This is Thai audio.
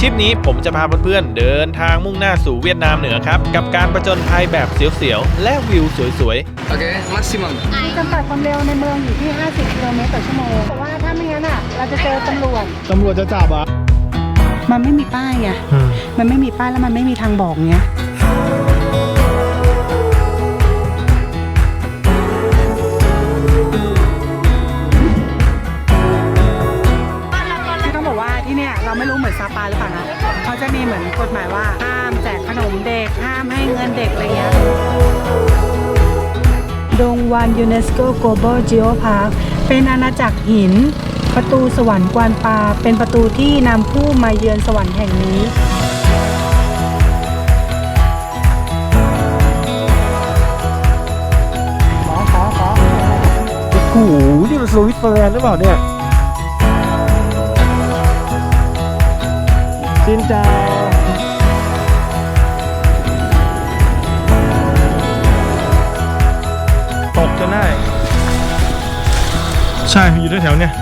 ทริปนี้ผมจะพาเพื่อนๆเดินทางมุ่งหน้าสู่เวียดนามเหนือครับ กับการประจนภัยแบบเสียวๆ และวิวสวย Oke, maksimum. มีจำกัดความเร็วในเมืองอยู่ที่ 50กิโลเมตรต่อชั่วโมงแต่ว่าถ้าไม่งั้นอะ เราจะเจอตำรวจ ตำรวจจะจับอะ มันไม่มีป้ายไงมันไม่มีป้ายแล้วมันไม่มีทางบอกเงี้ย ว่าที่เนี่ยเราไม่รู้เหมือนซาปาหรือเปล่านะเขาจะมีเหมือนกฎหมายว่าห้ามแจกขนมเด็กห้ามให้เงินเด็กอะไรเงี้ยดงวานยูเนสโก Global Geopark เป็นอาณาจักรหิน ประตูสวรรค์กวานปลาเป็นประตูที่นำผู้มาเยือนสวรรค์แห่งนี้ขอขอขอโอ้โหนี่มันสวิตเซอร์แลนด์หรือเปล่าเนี่ย ซินจาๆตกจนได้ ใช่อยู่แถวๆเนี่ย